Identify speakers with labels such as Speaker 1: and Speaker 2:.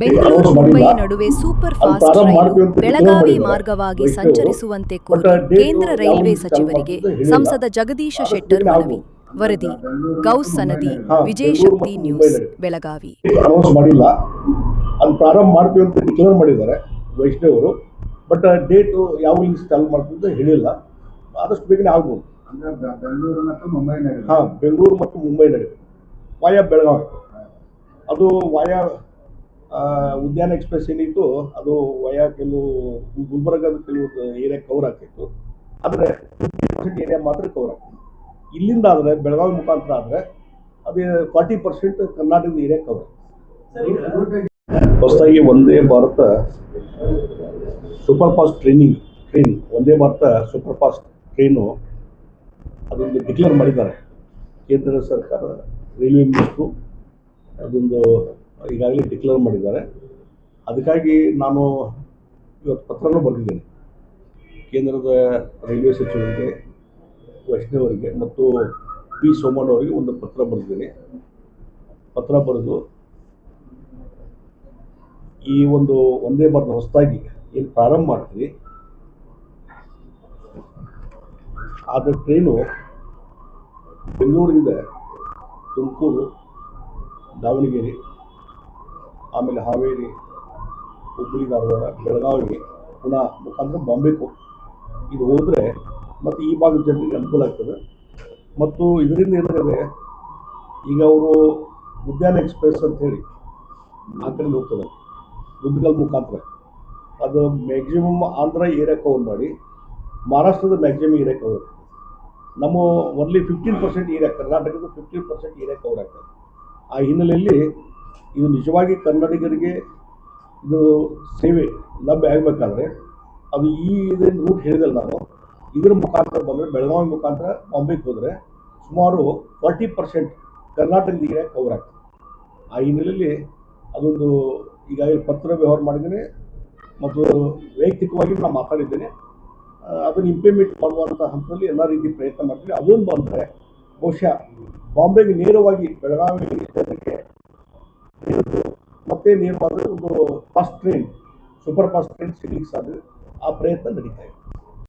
Speaker 1: ಬೆಂಗಳೂರು ಮುಂಬೈ ನಡುವೆ super fast ರೈಲು ಬೆಳಗಾವಿ ಮಾರ್ಗವಾಗಿ ಸಂಚರಿಸುವಂತೆ ಕೋರಿ ಕೇಂದ್ರ ರೈಲ್ವೆ ಸಚಿವರಿಗೆ ಸಂಸದ ಜಗದೀಶ ಶೆಟ್ಟರ್ ಮನವಿ. ವರದಿ Gauss Sanadi Vijaya Shakti news Belagavi.
Speaker 2: Announce ಮಾಡಿಲ್ಲ. ಅದು ಪ್ರಾರಂಭ ಮಾಡ್ತೀವಿ ಅಂತ ಡಿಕ್ಲೇರ್ ಮಾಡಿದ್ದಾರೆ ವೈಷ್ಣವರು. ಬಟ್ ಡೇಟು ಯಾವ ಚಾಲು ಮಾಡ್ತೀವಿ ಅಂತ ಹೇಳಿಲ್ಲ. ಆದಷ್ಟು ಬೇಗನೆ ಆಗ್ಬೋದು.
Speaker 3: ಬೆಂಗಳೂರು ಮತ್ತು ಮುಂಬೈ ನಡುವೆ
Speaker 2: ಹಾಂ ಬೆಂಗಳೂರು ಮತ್ತು ಮುಂಬೈ ನಡುವೆ ವಾಯ ಬೆಳಗಾವಿ. ಅದು ವಾಯ ಉದ್ಯಾನ ಎಕ್ಸ್ಪ್ರೆಸ್ ಏನಿತ್ತು ಅದು ವಯಾ ಕೆಲವು ಗುಲ್ಬರ್ಗದ ಕೆಲವು ಏರಿಯಾ ಕವರ್ ಆಗ್ತಿತ್ತು. ಆದರೆ ಪರ್ಸೆಂಟ್ ಏರಿಯಾ ಮಾತ್ರ ಕವರ್ ಆಗ್ತಿತ್ತು. ಇಲ್ಲಿಂದ ಆದರೆ ಬೆಳಗಾವಿ ಮುಖಾಂತರ ಆದರೆ ಅದು ಫಾರ್ಟಿ ಪರ್ಸೆಂಟ್ ಕರ್ನಾಟಕದ ಏರಿಯಾ ಕವರ್ ಹೊಸದಾಗಿ Vande Bharat super fast training train Vande Bharat super fast train ಅದೊಂದು ಡಿಕ್ಲೇರ್ ಮಾಡಿದ್ದಾರೆ. ಕೇಂದ್ರ ಸರ್ಕಾರ, ರೈಲ್ವೆ ಮಿನಿಸ್ಟ್ರು, ಅದೊಂದು ಈಗಾಗಲೇ ಡಿಕ್ಲೇರ್ ಮಾಡಿದ್ದಾರೆ. ಅದಕ್ಕಾಗಿ ನಾನು ಇವತ್ತು ಪತ್ರನೂ ಬರೆದಿದ್ದೇನೆ. ಕೇಂದ್ರದ ರೈಲ್ವೆ ಸಚಿವರಿಗೆ, ವೈಷ್ಣವರಿಗೆ ಮತ್ತು ಪಿ ಸೋಮಣ್ಣ ಅವರಿಗೆ ಒಂದು ಪತ್ರ ಬರೆದಿದ್ದೀನಿ. ಪತ್ರ ಬರೆದು ಈ ಒಂದು ಒಂದೇ ಭಾರತ ಹೊಸದಾಗಿ ಏನು ಪ್ರಾರಂಭ ಮಾಡ್ತೀವಿ ಆದ ಟ್ರೈನು ಬೆಂಗಳೂರಿಂದ ತುಮಕೂರು ದಾವಣಗೆರೆ ಆಮೇಲೆ ಹಾವೇರಿ, ಹುಬ್ಬಳ್ಳಿ, ಧಾರವಾಡ, ಬೆಳಗಾವಿ ಪುನಃ ಮುಖಾಂತರ ಬಾಂಬೆಗೂ ಇದು ಹೋದರೆ ಮತ್ತು ಈ ಭಾಗದ ಜನರಿಗೆ ಅನುಕೂಲ ಆಗ್ತದೆ. ಮತ್ತು ಇದರಿಂದ ಏನಾಗಿದೆ, ಈಗ ಅವರು ಉದ್ಯಾನ ಎಕ್ಸ್ಪ್ರೆಸ್ ಅಂತ ಹೇಳಿ ಆ ಕಡೆ ಹೋಗ್ತದೆ ಗುಂದಗಲ್ ಮುಖಾಂತರ. ಅದು ಮ್ಯಾಕ್ಸಿಮಮ್ ಆಂಧ್ರ, ಏರಿಯಾ ಕವರ್ ಮಾಡಿ, ಮಹಾರಾಷ್ಟ್ರದ ಮ್ಯಾಕ್ಸಿಮಮ್ ಏರಿಯಾ ಕವರ್ ನಮ್ಮ ಒನ್ಲಿ ಫಿಫ್ಟೀನ್ ಪರ್ಸೆಂಟ್ ಏರಿಯಾ ಕರ್ನಾಟಕದ ಫಿಫ್ಟೀನ್ ಪರ್ಸೆಂಟ್ ಏರಿಯಾ ಕವರ್ ಆಗ್ತದೆ. ಆ ಹಿನ್ನೆಲೆಯಲ್ಲಿ ಇದು ನಿಜವಾಗಿ ಕನ್ನಡಿಗರಿಗೆ ಇದು ಸೇವೆ, ಲಭ್ಯ ಆಗಬೇಕಾದ್ರೆ ಅದು ಈ ಇದರಿಂದ ರೂಟ್ ಹೇಳಿದಲ್ಲ ನಾನು, ಇದರ ಮುಖಾಂತರ ಬಂದರೆ ಬೆಳಗಾವಿ ಮುಖಾಂತರ ಬಾಂಬೆಗೆ ಹೋದರೆ ಸುಮಾರು ಫಾರ್ಟಿ ಪರ್ಸೆಂಟ್ ಕರ್ನಾಟಕದ ಏರಿಯಾ ಕವರ್ ಆಗ್ತದೆ. ಆ ಹಿನ್ನೆಲೆಯಲ್ಲಿ ಅದೊಂದು ಈಗಾಗಲೇ ಪತ್ರ ವ್ಯವಹಾರ ಮಾಡಿದ್ದೇನೆ ಮತ್ತು ವೈಯಕ್ತಿಕವಾಗಿ ನಾನು ಮಾತಾಡಿದ್ದೇನೆ. ಅದನ್ನು ಇಂಪ್ಲಿಮೆಂಟ್ ಮಾಡುವಂಥ ಹಂತದಲ್ಲಿ ಎಲ್ಲ ರೀತಿ ಪ್ರಯತ್ನ ಮಾಡ್ತೀನಿ ಅದೊಂದು ಬಂದರೆ ಬಹುಶಃ ಬಾಂಬೆಗೆ ನೇರವಾಗಿ ಬೆಳಗಾವಿ ಇಳಿದು ಮತ್ತೆ ನೇರವಾದ ಒಂದು fast train super fast train ಸಿಗ್ಲಿಕ್ಕೆ ಸಾಧ್ಯ ಆ ಪ್ರಯತ್ನ ನಡೀತಾ ಇದೆ.